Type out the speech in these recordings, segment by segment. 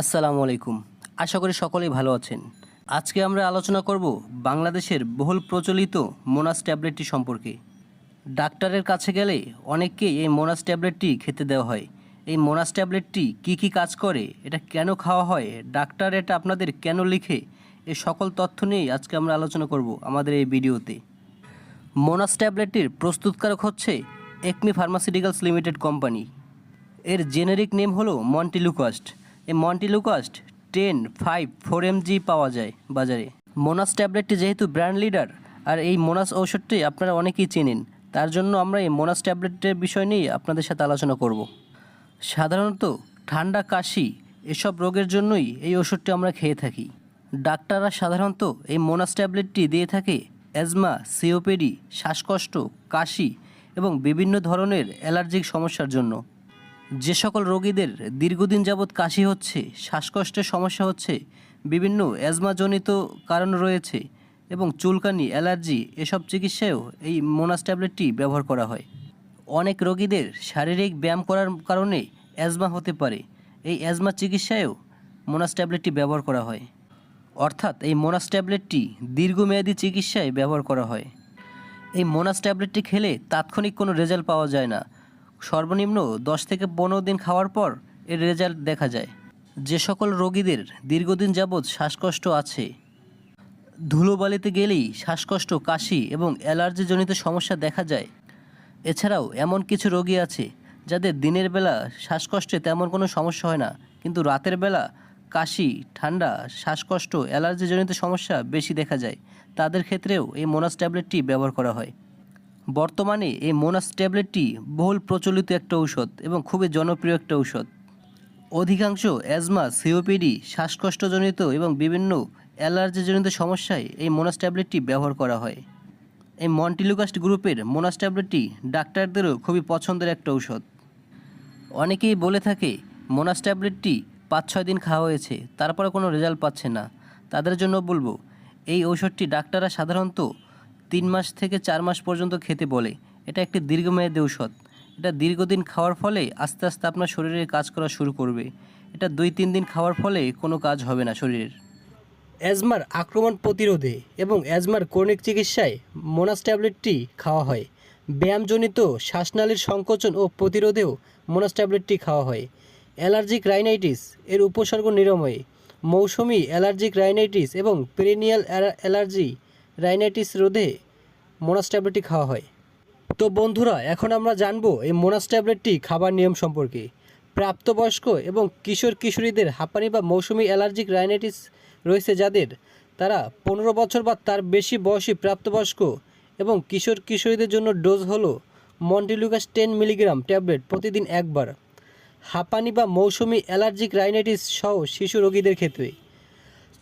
আসসালামু আলাইকুম। আশা করি সকলেই ভালো আছেন। আজকে আমরা আলোচনা করব বাংলাদেশের বহুল প্রচলিত মোনাস ট্যাবলেটটি সম্পর্কে। ডাক্তারের কাছে গেলে অনেককেই এই মোনাস ট্যাবলেটটি খেতে দেওয়া হয়। এই মোনাস ট্যাবলেটটি কি কি কাজ করে, এটা কেন খাওয়া হয়, ডাক্তার এটা আপনাদের কেন লিখে এই সকল তথ্য নিয়েই আজকে আমরা আলোচনা করব আমাদের এই ভিডিওতে। মোনাস ট্যাবলেটটির প্রস্তুতকারক হচ্ছে একমি ফার্মাসিউটিক্যালস লিমিটেড কোম্পানি। এর জেনেরিক নেম হলো মন্টিলুকাস্ট এই montelukast ten five four mg পাওয়া যায় বাজারে। মোনাস ট্যাবলেটটি যেহেতু ব্র্যান্ড লিডার আর এই মোনাস ঔষধটি আপনারা অনেকেই চেনেন, তার জন্য আমরা এই মোনাস ট্যাবলেটের বিষয় নিয়ে আপনাদের সাথে আলোচনা করব। সাধারণত ঠান্ডা, কাশি এসব রোগের জন্যই এই ওষুধটি আমরা খেয়ে থাকি। ডাক্তাররা সাধারণত এই মোনাস ট্যাবলেটটি দিয়ে থাকে অ্যাজমা সিওপেডি শ্বাসকষ্ট, কাশি এবং বিভিন্ন ধরনের অ্যালার্জিক সমস্যার জন্য। যে সকল রোগীদের দীর্ঘদিন যাবৎ কাশি হচ্ছে, শ্বাসকষ্টের সমস্যা হচ্ছে, বিভিন্ন অ্যাজমাজনিত কারণ রয়েছে এবং চুলকানি, অ্যালার্জি এসব চিকিৎসায়ও এই মোনাস ট্যাবলেটটি ব্যবহার করা হয়। অনেক রোগীদের শারীরিক ব্যায়াম করার কারণে অ্যাজমা হতে পারে। এই অ্যাজমা চিকিৎসায়ও মোনাস ট্যাবলেটটি ব্যবহার করা হয়। অর্থাৎ এই মোনাস ট্যাবলেটটি দীর্ঘমেয়াদী চিকিৎসায় ব্যবহার করা হয়। এই মোনাস ট্যাবলেটটি খেলে তাৎক্ষণিক কোনো রেজাল্ট পাওয়া যায় না। সর্বনিম্ন দশ থেকে পনেরো দিন খাওয়ার পর এর রেজাল্ট দেখা যায়। যে সকল রোগীদের দীর্ঘদিন যাবৎ শ্বাসকষ্ট আছে। ধুলোবালিতে গেলেই শ্বাসকষ্ট, কাশি এবং অ্যালার্জিজনিত সমস্যা দেখা যায়। এছাড়াও এমন কিছু রোগী আছে যাদের দিনের বেলা শ্বাসকষ্টে তেমন কোনো সমস্যা হয় না, কিন্তু রাতের বেলা কাশি, ঠান্ডা, শ্বাসকষ্ট, অ্যালার্জিজনিত সমস্যা বেশি দেখা যায়। তাদের ক্ষেত্রেও এই মোনাস ট্যাবলেটটি ব্যবহার করা হয়। বর্তমানে এই মোনাস ট্যাবলেটটি বহুল প্রচলিত একটা ঔষধ এবং খুবই জনপ্রিয় একটা ঔষধ। অধিকাংশ অ্যাজমা, সিওপিডি, শ্বাসকষ্টজনিত এবং বিভিন্ন অ্যালার্জিজনিত সমস্যায় এই মোনাস ট্যাবলেটটি ব্যবহার করা হয়। এই মন্টিলুকাস্ট গ্রুপের মোনাস ট্যাবলেটটি ডাক্তারদেরও খুবই পছন্দের একটা ঔষধ। অনেকেই বলে থাকে, মোনাস ট্যাবলেটটি পাঁচ ছয় দিন খাওয়া হয়েছে তারপরে কোনো রেজাল্ট পাচ্ছে না। তাদের জন্য বলব, এই ঔষধটি ডাক্তাররা সাধারণত তিন মাস থেকে চার মাস পর্যন্ত খেতে বলে। এটা একটি দীর্ঘমেয়াদী ঔষধ। এটা দীর্ঘদিন খাওয়ার ফলে আস্তে আস্তে আপনার শরীরে কাজ করা শুরু করবে। এটা দুই তিন দিন খাওয়ার ফলে কোনো কাজ হবে না শরীরের। অ্যাজমার আক্রমণ প্রতিরোধে এবং অ্যাজমার ক্রনিক চিকিৎসায় মোনাস ট্যাবলেটটি খাওয়া হয়। ব্যায়ামজনিত শ্বাসনালীর সংকোচন ও প্রতিরোধেও মোনাস ট্যাবলেটটি খাওয়া হয়। অ্যালার্জিক রাইনাইটিস এর উপসর্গ নিরাময়ে। মৌসুমি অ্যালার্জিক রাইনাইটিস এবং পেরিনিয়াল অ্যালার্জি রাইনাইটিস রোধে মোনাস ট্যাবলেটটি খাওয়া হয়। তো বন্ধুরা, এখন আমরা জানব এই মোনাস ট্যাবলেটটি খাবার নিয়ম সম্পর্কে। প্রাপ্তবয়স্ক এবং কিশোর কিশোরীদের হাঁপানি বা মৌসুমি অ্যালার্জিক রাইনাইটিস রয়েছে যাদের। তারা পনেরো বছর বা তার বেশি বয়সী প্রাপ্তবয়স্ক এবং কিশোর কিশোরীদের জন্য ডোজ হলো মন্টিলুকাস টেন মিলিগ্রাম ট্যাবলেট প্রতিদিন একবার। হাঁপানি বা মৌসুমি অ্যালার্জিক রাইনাইটিস সহ শিশু রোগীদের ক্ষেত্রে।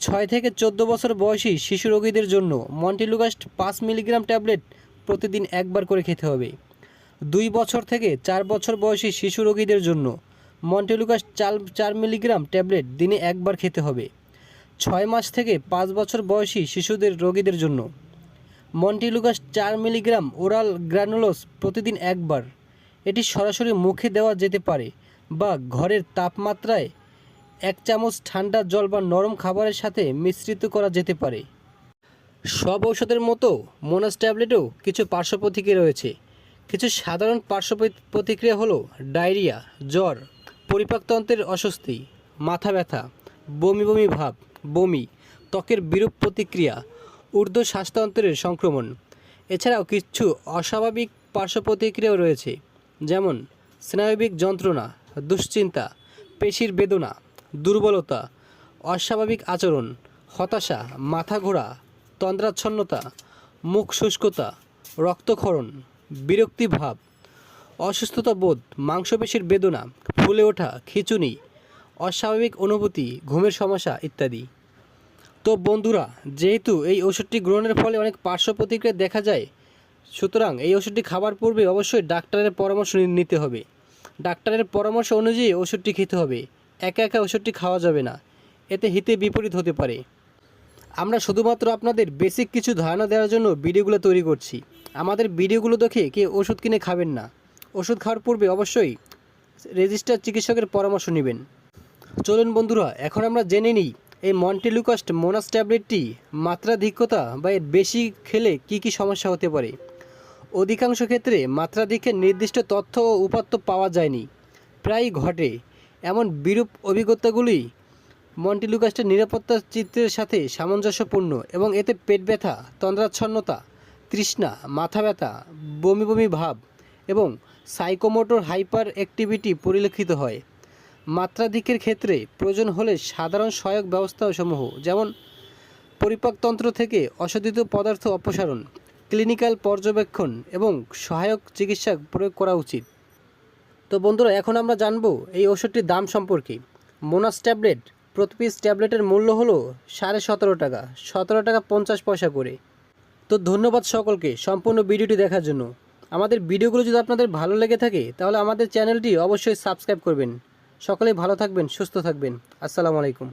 ছয় থেকে চোদ্দ বছর বয়সী শিশু রোগীদের জন্য মন্টিলুগাস্ট পাঁচ মিলিগ্রাম ট্যাবলেট প্রতিদিন একবার করে খেতে হবে। দুই বছর থেকে চার বছর বয়সী শিশু রোগীদের জন্য মন্টেলুকাস চার চার মিলিগ্রাম ট্যাবলেট দিনে একবার খেতে হবে। ছয় মাস থেকে পাঁচ বছর বয়সী শিশুদের রোগীদের জন্য মন্টিলুকাস চার মিলিগ্রাম ওরাল গ্রানুলোস প্রতিদিন একবার। এটি সরাসরি মুখে দেওয়া যেতে পারে বা ঘরের তাপমাত্রায় এক চামচ ঠান্ডা জল বা নরম খাবারের সাথে মিশ্রিত করা যেতে পারে। সব ঔষধের মতো মোনাস ট্যাবলেটেও কিছু পার্শ্ব প্রতিক্রিয়া রয়েছে। কিছু সাধারণ পার্শ্ব প্রতিক্রিয়া হলো ডায়রিয়া, জ্বর পরিপাকতন্ত্রের অস্বস্তি, মাথা ব্যথা, বমি বমি ভাব, বমি, ত্বকের বিরূপ প্রতিক্রিয়া, ঊর্ধ্ব শ্বাসতন্ত্রের সংক্রমণ। এছাড়াও কিছু অস্বাভাবিক পার্শ্ব প্রতিক্রিয়াও রয়েছে, যেমন স্নায়বিক যন্ত্রণা, দুশ্চিন্তা, পেশির বেদনা দুর্বলতা, অস্বাভাবিক আচরণ, হতাশা মাথা ঘোরা তন্দ্রাচ্ছন্নতা, মুখ শুষ্কতা, রক্তক্ষরণ, বিরক্তিভাব অসুস্থতা বোধ মাংসপেশির বেদনা, ফুলে ওঠা, খিচুনি, অস্বাভাবিক অনুভূতি, ঘুমের সমস্যা ইত্যাদি। তো বন্ধুরা, যেহেতু এই ওষুধটি গ্রহণের ফলে অনেক পার্শ্ব প্রতিক্রিয়া দেখা যায়, সুতরাং এই ওষুধটি খাবার পূর্বে অবশ্যই ডাক্তারের পরামর্শ নিতে হবে। ডাক্তারের পরামর্শ অনুযায়ী ওষুধটি খেতে হবে। একা একা ওষুধটি খাওয়া যাবে না। এতে হিতে বিপরীত হতে পারে। আমরা শুধুমাত্র আপনাদের বেসিক কিছু ধারণা দেওয়ার জন্য ভিডিওগুলো তৈরি করছি। আমাদের ভিডিওগুলো দেখে কেউ ওষুধ কিনে খাবেন না। ওষুধ খাওয়ার পূর্বে অবশ্যই রেজিস্টার চিকিৎসকের পরামর্শ নেবেন। চলুন বন্ধুরা, এখন আমরা জেনে নিই, এই মন্টেলুকাস্ট মোনাস ট্যাবলেটটি মাত্রাধিক্যতা বা এর বেশি খেলে কি কি সমস্যা হতে পারে? অধিকাংশ ক্ষেত্রে মাত্রাধিক্যের নির্দিষ্ট তথ্য ও উপাত্ত পাওয়া যায়নি। প্রায়ই ঘটে। এমন বিরূপ অভিজ্ঞতাগুলি মন্টিলুকাস্টের নিরাপত্তা চিত্রের সাথে সামঞ্জস্যপূর্ণ এবং এতে পেট ব্যথা, তন্দ্রাচ্ছন্নতা, তৃষ্ণা, মাথা ব্যথা, বমি বমি ভাব এবং সাইকোমোটর হাইপার অ্যাক্টিভিটি পরিলক্ষিত হয়। মাত্রাধিকের ক্ষেত্রে প্রয়োজন হলে সাধারণ সহায়ক ব্যবস্থাসমূহ যেমন পরিপাকতন্ত্র থেকে অশোধিত পদার্থ অপসারণ, ক্লিনিক্যাল পর্যবেক্ষণ এবং সহায়ক চিকিৎসা প্রয়োগ করা উচিত। তো বন্ধুরা, এখন আমরা জানব এই ওষুধটির দাম সম্পর্কে। মোনাস ট্যাবলেট প্রতি পিস ট্যাবলেটের মূল্য হলো সাড়ে সতেরো টাকা সতেরো টাকা পঞ্চাশ পয়সা করে। তো ধন্যবাদ সকলকে সম্পূর্ণ ভিডিওটি দেখার জন্য। আমাদের ভিডিওগুলো যদি আপনাদের ভালো লেগে থাকে, তাহলে আমাদের চ্যানেলটি অবশ্যই সাবস্ক্রাইব করবেন। সকলেই ভালো থাকবেন, সুস্থ থাকবেন। আসসালামু আলাইকুম।